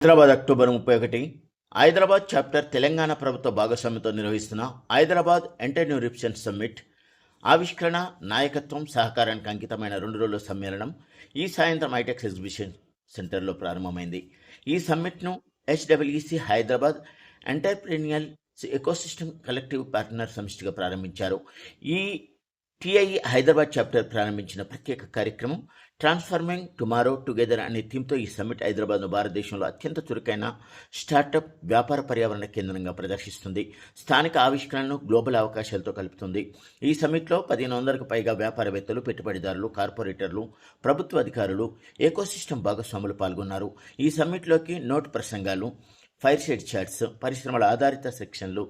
Hyderabad October ముప్పై ఒకటి Hyderabad chapter Telangana ప్రభుత్వ భాగస్వామ్యంతో నిర్వహిస్తున్న హైదరాబాద్ ఎంటర్న్యూరిప్షన్ సమ్మిట్ ఆవిష్కరణ నాయకత్వం సహకారానికి అంకితమైన రెండు రోజుల సమ్మేళనం ఈ సాయంత్రం హైటెక్స్ ఎగ్జిబిషన్ సెంటర్లో ప్రారంభమైంది. ఈ సమ్మిట్ను HWC Hyderabad entrepreneurial ecosystem collective partner సమిష్టిగా ప్రారంభించారు. ఈ టిఐ హైదరాబాద్ చాప్టర్ ప్రారంభించిన ప్రత్యేక కార్యక్రమం ట్రాన్స్ఫార్మింగ్ టుమారో టుగెదర్ అనే థీమ్తో ఈ సమ్మిట్ హైదరాబాద్ను భారతదేశంలో అత్యంత చురుకైన స్టార్టప్ వ్యాపార పర్యావరణ కేంద్రంగా ప్రదర్శిస్తుంది. స్థానిక ఆవిష్కరణను గ్లోబల్ అవకాశాలతో కలుపుతుంది. ఈ సమ్మిట్లో పదిహేను వందలకు పైగా వ్యాపారవేత్తలు పెట్టుబడిదారులు కార్పొరేటర్లు ప్రభుత్వ అధికారులు ఏకోసిస్టమ్ భాగస్వాములు పాల్గొన్నారు. ఈ సమ్మిట్లోకి నోట్ ప్రసంగాలు ఫైర్ షెడ్ చాట్స్ పరిశ్రమల ఆధారిత సెక్షన్లు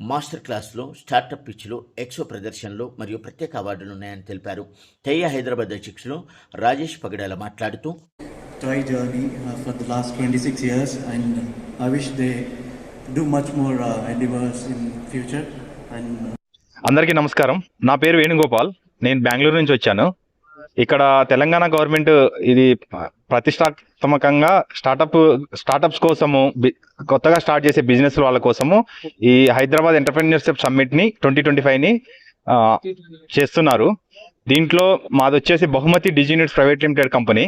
మాస్టర్ క్లాసులు స్టార్టప్ పిచ్లు ఎక్సో ప్రదర్శనలు మరియు ప్రత్యేక అవార్డులు ఉన్నాయని తెలిపారు. తెయ్య హైదరాబాద్ అధ్యక్షులు రాజేష్ పగడాల మాట్లాడుతూ uh, for the last 26 years, and I wish they do much more uh, endeavors in future. And uh, అందరికీ నమస్కారం. నా పేరు వేణుగోపాల్. నేను బెంగళూరు నుంచి వచ్చాను. ఇక్కడ తెలంగాణ గవర్నమెంట్ ఇది ప్రతిష్టాత్మకంగా స్టార్టప్ స్టార్టప్స్ కోసము బి- కొత్తగా స్టార్ట్ చేసే బిజినెస్ వాళ్ళ కోసము ఈ హైదరాబాద్ ఎంటర్ప్రెన్యూర్షిప్ సమ్మిట్ని ట్వంటీ ట్వంటీ ఫైవ్ని చేస్తున్నారు. దీంట్లో మాది వచ్చేసి బహుమతి డిజినెట్స్ ప్రైవేట్ లిమిటెడ్ కంపెనీ.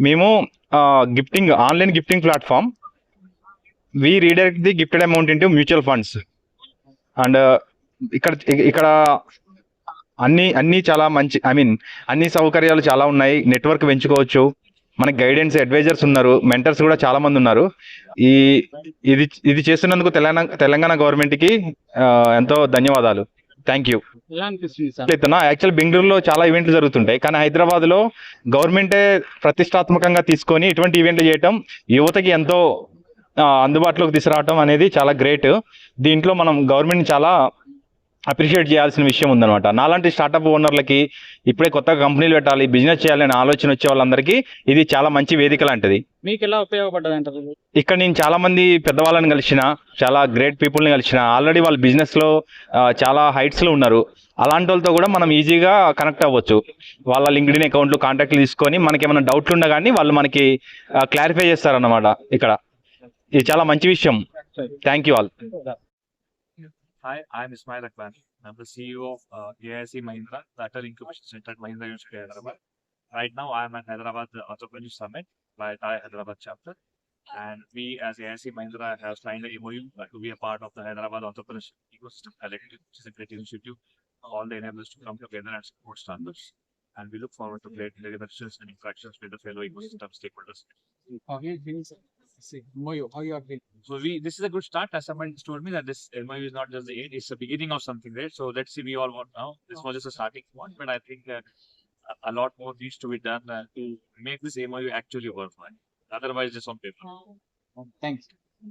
మేము gifting online gifting platform we redirect the gifted amount into mutual funds and ఇక్కడ ఇక్కడ అన్ని అన్ని చాలా మంచి ఐ మీన్ అన్ని సౌకర్యాలు చాలా ఉన్నాయి. నెట్వర్క్ పెంచుకోవచ్చు. మనకి గైడెన్స్ అడ్వైజర్స్ ఉన్నారు. మెంటర్స్ కూడా చాలా మంది ఉన్నారు. ఈ ఇది ఇది చేస్తున్నందుకు తెలంగాణ తెలంగాణ గవర్నమెంట్కి ఆ, ఎంతో ధన్యవాదాలు. థ్యాంక్ యూ యాక్చువల్ బెంగళూరులో చాలా ఈవెంట్లు జరుగుతుంటాయి. కానీ హైదరాబాద్లో గవర్నమెంటే ప్రతిష్టాత్మకంగా తీసుకొని ఇటువంటి ఈవెంట్లు చేయటం యువతకి ఎంతో అందుబాటులోకి తీసుకురావటం అనేది చాలా గ్రేట్ దీంట్లో మనం గవర్నమెంట్ చాలా అప్రిషియేట్ చేయాల్సిన విషయం ఉందన్నమాట. నాలాంటి స్టార్టప్ ఓనర్లకి ఇప్పుడే కొత్త కంపెనీలు పెట్టాలి బిజినెస్ చేయాలనే ఆలోచన వచ్చే వాళ్ళందరికీ ఇది చాలా మంచి వేదిక లాంటిది. మీకు ఎలా ఉపయోగపడ్డది అంటారు? ఇక్కడ నేను చాలా మంది పెద్దవాళ్ళని కలిసిన చాలా గ్రేట్ పీపుల్ని కలిసిన ఆల్రెడీ వాళ్ళు బిజినెస్లో ఆ, చాలా హైట్స్లో ఉన్నారు. అలాంటి వాళ్ళతో కూడా మనం ఈజీగా కనెక్ట్ అవ్వచ్చు. వాళ్ళ లింక్డ్ఇన్ అకౌంట్లు కాంటాక్ట్లు తీసుకొని మనకి ఏమైనా డౌట్లు ఉన్నా కానీ వాళ్ళు మనకి క్లారిఫై చేస్తారన్నమాట ఇక్కడ. ఇది చాలా మంచి విషయం. Thank you all. Hi, I'm Ismail Akbani. I'm the CEO of uh, AIC Mahindra, the Atal Incubation Center at Mahindra University, Hyderabad. Right now, I'm at Hyderabad the Entrepreneur Summit by Thai Hyderabad chapter. And we, as AIC Mahindra, have signed a MOU to be a part of the Hyderabad Entrepreneurship Ecosystem Collective, which is a great initiative. All the enablers to come together and support startups. And we look forward to great deliberations and interactions with the fellow ecosystem stakeholders. How you feel, sir? See, Moyo, how you are feeling? So we this is a good start. As someone told me that this MOU is not just the end; it's the beginning of something, right? So let's see. We all want now. This was just a starting point, but I think uh, a- lot more needs to be done uh, to make this MOU actually worthwhile. Otherwise, just on paper. Thanks.